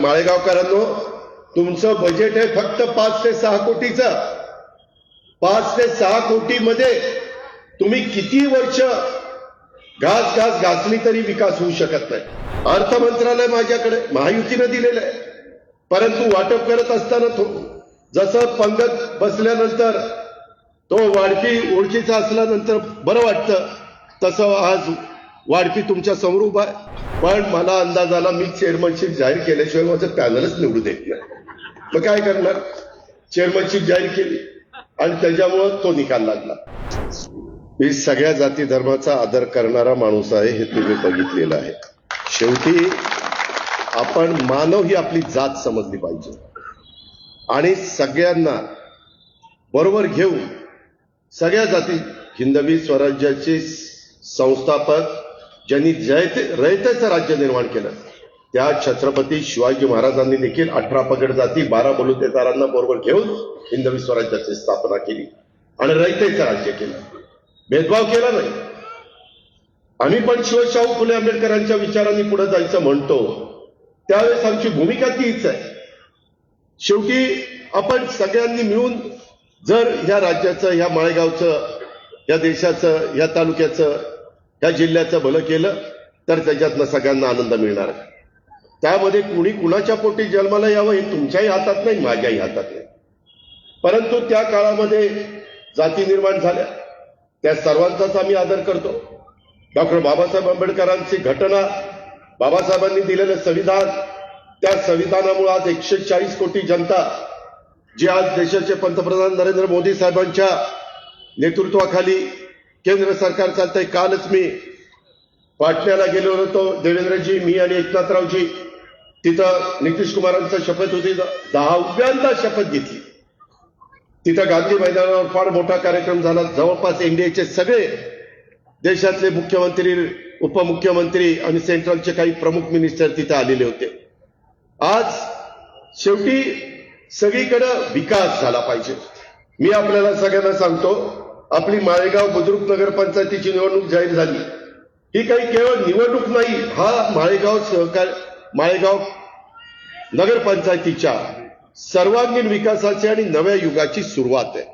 माळेगावकरांनो तुमचं बजेट आहे फक्त पाच ते सहा कोटीचं. पाच ते सहा कोटीमध्ये तुम्ही किती वर्ष घास घास घासली तरी विकास होऊ शकत नाही. अर्थ मंत्रालय माझ्याकडे महायुतीनं दिलेलं आहे. परंतु वाटप करत असताना तो जसं पंगत बसल्यानंतर तो वाढपी ओळखीचा असल्यानंतर बरं वाटतं तसं आज वाढपी तुमच्यासमोर उभा आहे. पण मला अंदाज आला मी चेअरमनशिप जाहीर केल्याशिवाय माझं पॅनलच निवडू देत नाही. मग काय करणार? चेअरमनशिप जाहीर केली आणि त्याच्यामुळं तो निकाल लागला. मी सगळ्या जाती धर्माचा आदर करणारा माणूस आहे हे तुम्ही बघितलेलं आहे. शेवटी आपण मानव ही आपली जात समजली पाहिजे. आणि सगळ्यांना बरोबर घेऊन सगळ्या जाती हिंदवी स्वराज्याचे संस्थापक ज्यांनी जयते रयतेचं राज्य निर्माण केलं. त्या छत्रपती शिवाजी महाराजांनी देखील अठरा पगड जाती बारा बलुतेदारांना बरोबर घेऊन हिंदवी स्वराज्याची स्थापना केली आणि रयतेचं राज्य केलं. भेदभाव केला नाही. आम्ही पण शिवशाहू फुले आंबेडकरांच्या विचारांनी पुढे जायचं म्हणतो. त्यावेळेस आमची भूमिका तीच आहे. शेवटी आपण सगळ्यांनी मिळून जर ह्या राज्याचं ह्या माळेगावचं या देशाचं या तालुक्याचं त्या जिल्ह्याचं भलं केलं तर त्याच्यातनं सगळ्यांना आनंद मिळणार. आहे त्यामध्ये कुणी कुणाच्या पोटी जन्माला यावं हे तुमच्याही हातात नाही माझ्याही हातात नाही. परंतु त्या काळामध्ये जाती निर्माण झाल्या. त्या सर्वांचाच आम्ही आदर करतो. डॉक्टर बाबासाहेब आंबेडकरांची घटना बाबासाहेबांनी दिलेलं संविधान त्या संविधानामुळे आज एकशे चाळीस कोटी जनता जी आज देशाचे पंतप्रधान नरेंद्र मोदी साहेबांच्या नेतृत्वाखाली केंद्र सरकार चालतंय कालच मी पाटण्याला गेलो होतो. देवेंद्रजी मी आणि एकनाथरावजी. तिथं नितीश कुमारांचा शपथ होती. दहाव्यांदा शपथ घेतली. तिथं गांधी मैदानावर फार मोठा कार्यक्रम झाला. जवळपास एनडीएचे सगळे देशातले मुख्यमंत्री उपमुख्यमंत्री आणि सेंट्रलचे काही प्रमुख मिनिस्टर तिथे आलेले होते. आज शेवटी सगळीकडं विकास झाला पाहिजे. मी आपल्याला सगळ्यांना सांगतो आपली माळेगाव बुद्रुक नगरपंचायतीची निवडणूक जाहीर झाली. ही काही केवळ निवडणूक नाही हा माळेगाव सहकार माळेगाव नगरपंचायतीच्या सर्वांगीण विकासाची आणि नव्या युगाची सुरुवात आहे.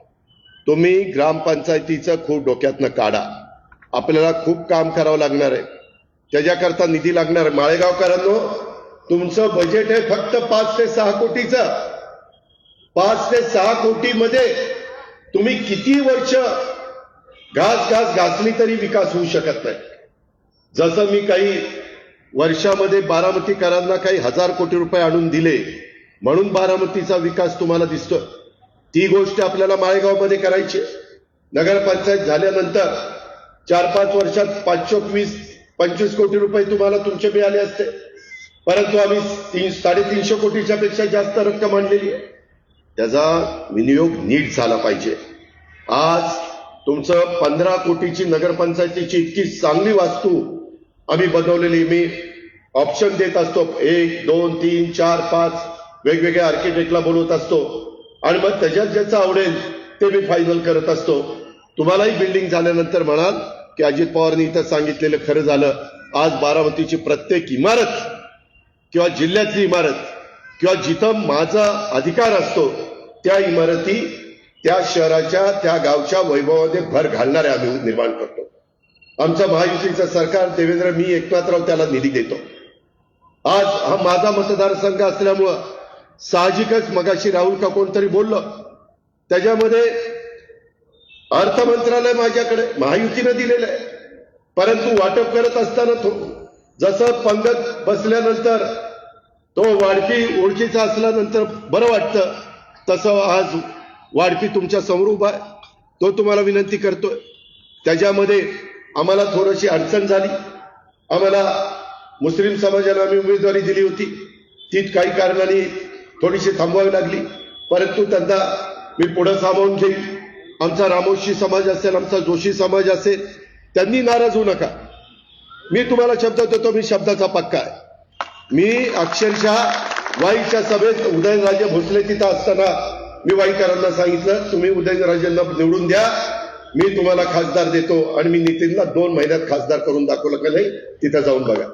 तुम्ही ग्रामपंचायतीचं खूप डोक्यातनं काढा. आपल्याला खूप काम करावं लागणार आहे. त्याच्याकरता निधी लागणार आहे. माळेगावकरांनो तुमचं बजेट आहे फक्त पाच ते सहा कोटीचं. पाच ते सहा कोटीमध्ये तुम्ही किती वर्ष घास घास घासली तरी विकास होऊ शकत नाही. जसं मी काही वर्षामध्ये बारामतीकरांना काही हजार कोटी रुपये आणून दिले म्हणून बारामतीचा विकास तुम्हाला दिसतोय. ती गोष्ट आपल्याला माळेगावमध्ये करायची आहे. नगरपंचायत झाल्यानंतर चार पाच वर्षात पाचशे वीस पंचवीस कोटी रुपये तुम्हाला तुमचे मिळाले असते. परंतु आम्ही तीन साडेतीनशे कोटीच्या पेक्षा जास्त रक्कम आणलेली आहे. त्याचा विनियोग नीट झाला पाहिजे. आज तुमचं पंधरा कोटीची नगरपंचायतीची इतकी चांगली वास्तू आम्ही बनवलेली. मी ऑप्शन देत असतो. एक दोन तीन चार पाच वेगवेगळ्या आर्किटेक्टला बोलवत असतो. आणि मग त्याच्यात ज्याचं आवडेल ते मी फायनल करत असतो. तुम्हालाही बिल्डिंग झाल्यानंतर म्हणाल की अजित पवारनी इथं सांगितलेलं खरं झालं. आज बारामतीची प्रत्येक इमारत किंवा जिल्ह्यातली इमारत किंवा जिथं माझा अधिकार असतो त्या इमारती त्या शहराच्या त्या गावच्या वैभवामध्ये भर घालणारे आम्ही निर्माण करतो. आमचं महायुतीचं सरकार देवेंद्र मी एकनाथराव त्याला निधी देतो. आज हा माझा मतदारसंघ असल्यामुळं साहजिकच मगाशी राहुल का कोणतरी बोललं. त्याच्यामध्ये अर्थ मंत्रालय माझ्याकडे महायुतीनं दिलेलं आहे. परंतु वाटप करत असताना तो जसं पंगत बसल्यानंतर तो वाढपी ओळखीचा असल्यानंतर बरं वाटतं. तसं आज वाढपी तुमच्यासमोर उभा आहे. तो तुम्हाला विनंती करतोय. त्याच्यामध्ये आम्हाला थोडीशी अडचण झाली. आम्हाला मुस्लिम समाजाला आम्ही उमेदवारी दिली होती. ती काही कारणाने थोडीशी थांबवावी लागली. परंतु त्यांना मी पुढं सामावून घेईन. आमचा रामोशी समाज असेल आमचा जोशी समाज असेल त्यांनी नाराज होऊ नका. मी तुम्हाला शब्द देतो मी शब्दाचा पक्का आहे. मी अक्षरशः वाईच्या सभेत उदयनराजे भोसले तिथं असताना मी वाईकरांना सांगितलं तुम्ही उदयनराजेंना निवडून द्या. मी तुम्हाला खासदार देतो आणि मी नितीनला दोन महिन्यात खासदार करून दाखवलं का नाही तिथं जाऊन बघा.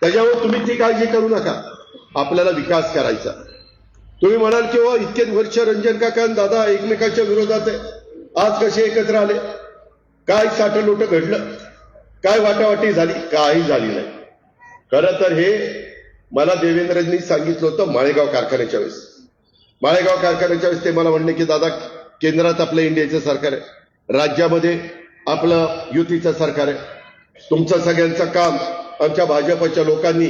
त्याच्यावर तुम्ही ती काळजी करू नका. आपल्याला विकास करायचा. तुम्ही म्हणाल की "वा, इतके वर्ष रंजन काका आणि दादा एकमेकांच्या विरोधात आहे. आज कसे एकत्र आले? काय साठं लोट घडलं? काय वाटावाटी झाली? काही झाली नाही. खरं तर हे मला देवेंद्रजींनी सांगितलं होतं माळेगाव कारखान्याच्या वेळेस. माळेगाव कारखान्याच्या वेळेस ते मला म्हणले की दादा केंद्रात आपलं इंडियाचं सरकार आहे. राज्यामध्ये आपलं युतीचं सरकार आहे. तुमचं सगळ्यांचं काम आमच्या भाजपच्या लोकांनी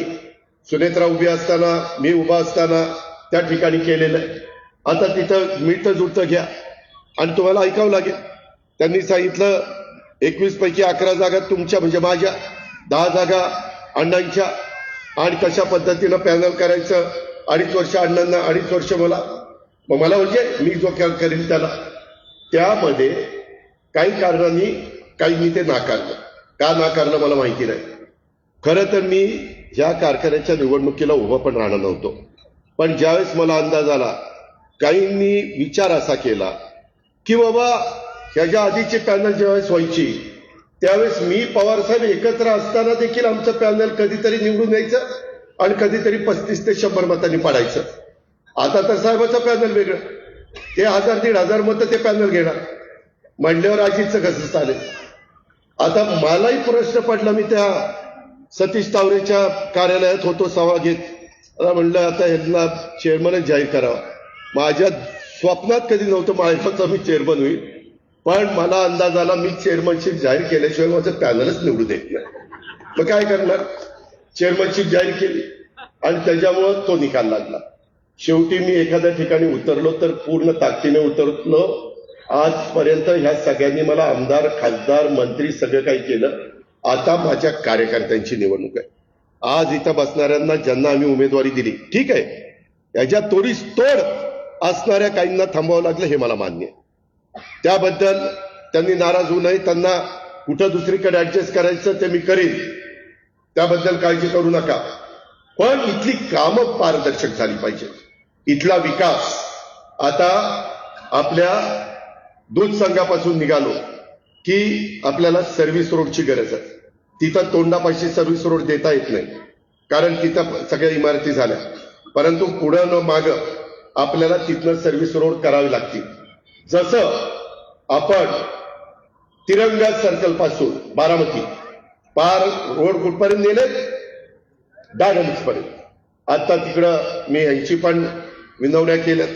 सुनेत्रा उभी असताना मी उभा असताना त्या ठिकाणी केलेलं आहे. आता तिथं मिळतं जुळतं घ्या. आणि तुम्हाला ऐकावं लागेल. त्यांनी सांगितलं एकवीस पैकी अकरा जागा तुमच्या म्हणजे माझ्या. दहा जागा अण्णांच्या. आणि कशा पद्धतीनं पॅनल करायचं? अडीच वर्ष अण्णांना अडीच वर्ष मला मग मला म्हणजे मी जो काम करीन त्याला. त्यामध्ये काही कारणांनी काही मी ते नाकारलं. का नाकारलं मला माहिती नाही. खरं तर मी ह्या कारखान्याच्या निवडणुकीला उभं पण राहणार नव्हतो. पण ज्यावेळेस मला अंदाज आला काहींनी विचार असा केला की बाबा ह्याच्या आधीची पॅनल ज्यावेळेस व्हायची त्यावेळेस मी पवारसाहेब एकत्र असताना देखील आमचं पॅनल कधीतरी निवडून यायचं आणि कधीतरी पस्तीस ते शंभर मतांनी पाडायचं. आता तर साहेबाचं पॅनल वेगळं. ते हजार दीड हजार मतं ते पॅनल घेणार. म्हणल्यावर अजितचं कसं चालेल? आता मलाही प्रश्न पडला मी त्या सतीश तावरेच्या कार्यालयात होतो सभा घेत. म्हणलं आता यांना चेअरमनच जाहीर करावा. माझ्या स्वप्नात कधी नव्हतं माझ्याचा मी चेअरमन होईल. पण मला अंदाज आला मी चेअरमनशिप जाहीर केल्याशिवाय माझं पॅनलच निवडू देत नाही. मग काय करणार? चेअरमनशिप जाहीर केली आणि त्याच्यामुळं तो निकाल लागला. शेवटी मी एखाद्या ठिकाणी उतरलो तर पूर्ण ताकदीने उतरलो. आजपर्यंत ह्या सगळ्यांनी मला आमदार खासदार मंत्री सगळं काही केलं. आता माझ्या कार्यकर्त्यांची निवडणूक आहे. आज इथं बसणाऱ्यांना ज्यांना आम्ही उमेदवारी दिली ठीक आहे? याच्या तोडीस तोड असणाऱ्या काहींना थांबावं लागलं हे मला मान्य आहे. त्याबद्दल त्यांनी नाराज होऊ नये. त्यांना कुठं दुसरीकडे ऍडजस्ट करायचं ते मी करीन. त्याबद्दल काळजी करू नका. पण इथली कामं पारदर्शक झाली पाहिजे इथला विकास. आता आपल्या दूध संघापासून निघालो की आपल्याला सर्व्हिस रोडची गरज आहे. तिथं तोंडापाशी सर्व्हिस रोड देता येत नाही. कारण तिथं सगळ्या इमारती झाल्या. परंतु पुढं न माग आपल्याला तिथनं सर्व्हिस रोड करावी लागतील. जसं आपण तिरंगा सर्कलपासून बारामती पार रोड कुठपर्यंत नेले? डायनमिक्स पर्यंत आता तिकडं मी यांची पण विनवण्या केल्या.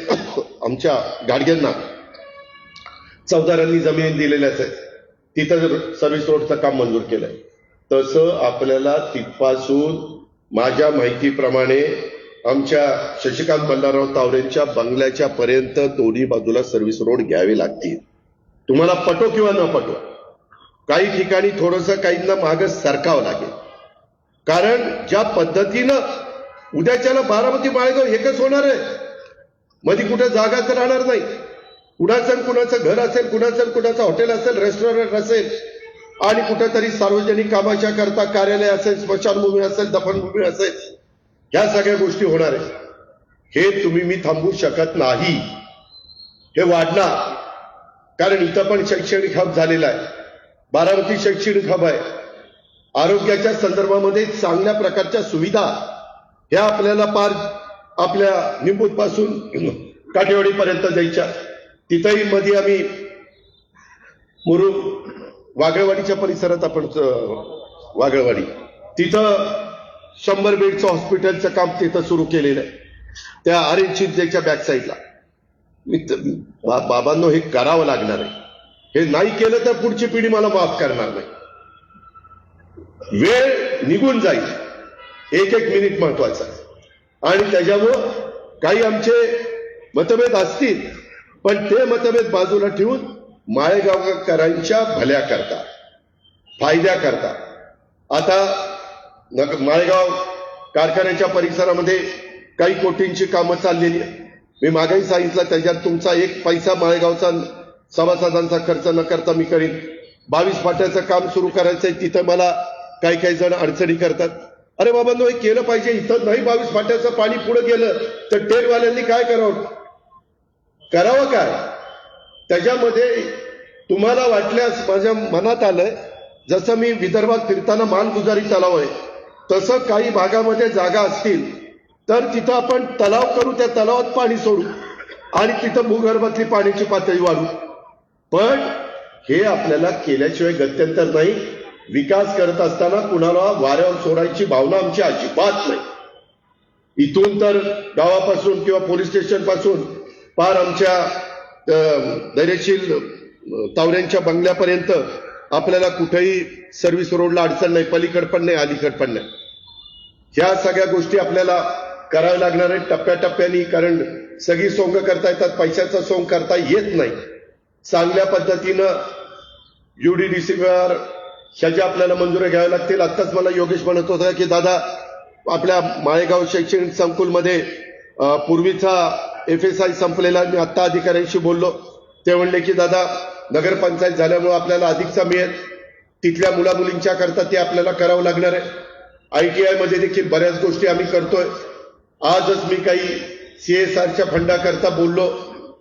आमच्या गाडग्यांना चौदारांनी जमीन दिलेली आहेत तिथं सर्व्हिस रोडचं काम मंजूर केलंय. तसं आपल्याला तिथपासून माझ्या माहितीप्रमाणे आमच्या शशिकांत बल्लाराव तावरेंच्या बंगल्याच्या पर्यंत दोन्ही बाजूला सर्व्हिस रोड घ्यावे लागतील. तुम्हाला पटो किंवा न पटो काही ठिकाणी थोडस काहींना माग सरकावं लागेल. कारण ज्या पद्धतीनं उद्याच्याला बारामती माळेगाव एकच होणार आहे. मध्ये कुठं जागाच राहणार नाही. कुणाचं कुणाचं घर असेल कुणाचं कुणाचं हॉटेल असेल रेस्टॉरंट असेल आणि कुठेतरी सार्वजनिक कामाच्या करता कार्यालय असेल स्मशानभूमी असेल दफनभूमी असेल ह्या सगळ्या गोष्टी होणार आहेत. हे तुम्ही मी थांबवू शकत नाही. हे वाढणार. कारण इथं पण शैक्षणिक हब झालेला आहे. बारामती शैक्षणिक हब आहे. आरोग्याच्या संदर्भामध्ये चांगल्या प्रकारच्या सुविधा ह्या आपल्याला पार आपल्या निंबूत पासून काठेवाडीपर्यंत जायच्या तिथंही मध्ये आम्ही मुरुम वागळवाडीच्या परिसरात आपण वागळवाडी तिथं शंभर बेडचं हॉस्पिटलचं काम तिथं सुरू केलेलं आहे. त्या आर शिंदेच्या बॅक साईडला मी बाबांनो हे करावं लागणार आहे. हे नाही केलं तर पुढची पिढी मला माफ करणार नाही. वेळ निघून जाईल. एक एक मिनिट महत्त्वाचा आणि त्याच्यामुळं काही आमचे मतभेद असतील पण ते मतभेद बाजूला ठेवून माळेगावकरांच्या भल्या करता फायद्या करता. आता माळेगाव कारखान्याच्या परिसरामध्ये काही कोटींची कामं चाललेली मी मागेही सांगितलं त्याच्यात तुमचा एक पैसा माळेगावचा सभासदांचा खर्च न करता मी करीन. बावीस फाट्याचं काम सुरू करायचंय तिथं मला काही काही जण अडचणी करतात. अरे बाबा हे केलं पाहिजे. इथं नाही बावीस फाट्याचं पाणी पुढे गेलं तर टेरवाल्यांनी काय करावं? करावं काय? त्याच्यामध्ये तुम्हाला वाटल्यास माझ्या मनात आलंय जसं मी विदर्भात फिरताना मानगुजारी तलाव आहे तसं काही भागामध्ये जागा असतील तर तिथं आपण तलाव करू त्या तलावात पाणी सोडू आणि तिथं भूगर्भातली पाण्याची पातळी वाढू. पण हे आपल्याला केल्याशिवाय गत्यंतर नाही. विकास करत असताना कुणाला वाऱ्यावर सोडायची भावना आमची अजिबात नाही. इथून तर गावापासून किंवा पोलीस स्टेशनपासून पार आमच्या दरेशील धैर्यशील तावऱ्यांच्या बंगल्यापर्यंत आपल्याला कुठेही सर्व्हिस रोडला अडचण नाही पलीकड पण नाही अलीकड पण नाही. ह्या सगळ्या गोष्टी आपल्याला कराव्या लागणार आहेत टप्प्याटप्प्याने कारण सगळी सोंग करता येतात पैशाचा सोंग करता येत नाही. चांगल्या पद्धतीनं युडीडीसीवर ह्या ज्या आपल्याला मंजुऱ्या घ्याव्या लागतील आत्ताच मला योगेश म्हणत होता की दादा आपल्या माळेगाव शैक्षणिक संकुलमध्ये पूर्वीचा एफ एस आय संपलेला मी आत्ता अधिकाऱ्यांशी बोललो. ते म्हणले की दादा नगरपंचायत झाल्यामुळं आपल्याला अधिकचा मिळेल. तिथल्या मुलामुलींच्या करता ते आपल्याला करावं लागणार आहे. आय टी आयमध्ये देखील बऱ्याच गोष्टी आम्ही करतोय. आजच मी काही सीएसआरच्या फंडाकरता बोललो.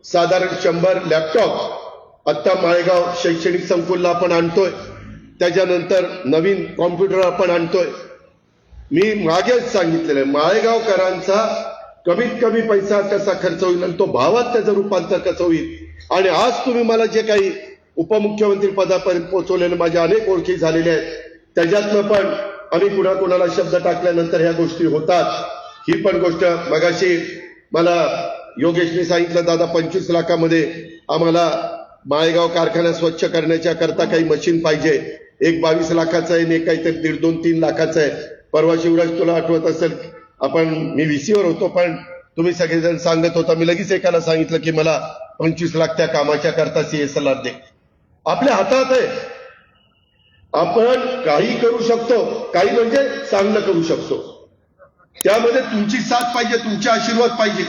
साधारण शंभर लॅपटॉप आत्ता माळेगाव शैक्षणिक संकुलला आपण आणतोय. त्याच्यानंतर नवीन कॉम्प्युटर आपण आणतोय. मी मागेच सांगितलेलं आहे माळेगावकरांचा कमीत कमी पैसा कसा खर्च होईल आणि तो भावात त्याचं रूपांतर कसं होईल? आणि आज तुम्ही मला जे काही उपमुख्यमंत्री पदापर्यंत पोहोचवलेले माझ्या अनेक ओळखी झालेल्या आहेत त्याच्यातनं पण आम्ही कुणा कुणाला शब्द टाकल्यानंतर ह्या गोष्टी होतात. ही पण गोष्ट मगाशी मला योगेशने सांगितलं दादा पंचवीस लाखामध्ये आम्हाला माळेगाव कारखाना स्वच्छ करण्याच्या करता काही मशीन पाहिजे. एक बावीस लाखाचं आहे आणि एक काहीतरी दीड दोन तीन लाखाचं आहे. परवा शिवराज तुला आठवत असेल आपण मी व्हीसीवर होतो पण तुम्ही सगळेजण सांगत होता. मी लगेच एकाला सांगितलं की मला पंचवीस लाख त्या कामाच्या करता सीएसएलआर दे. आपल्या हातात आहे. आपण काही करू शकतो काही म्हणजे चांगलं करू शकतो. त्यामध्ये तुमची साथ पाहिजे तुमचे आशीर्वाद पाहिजे.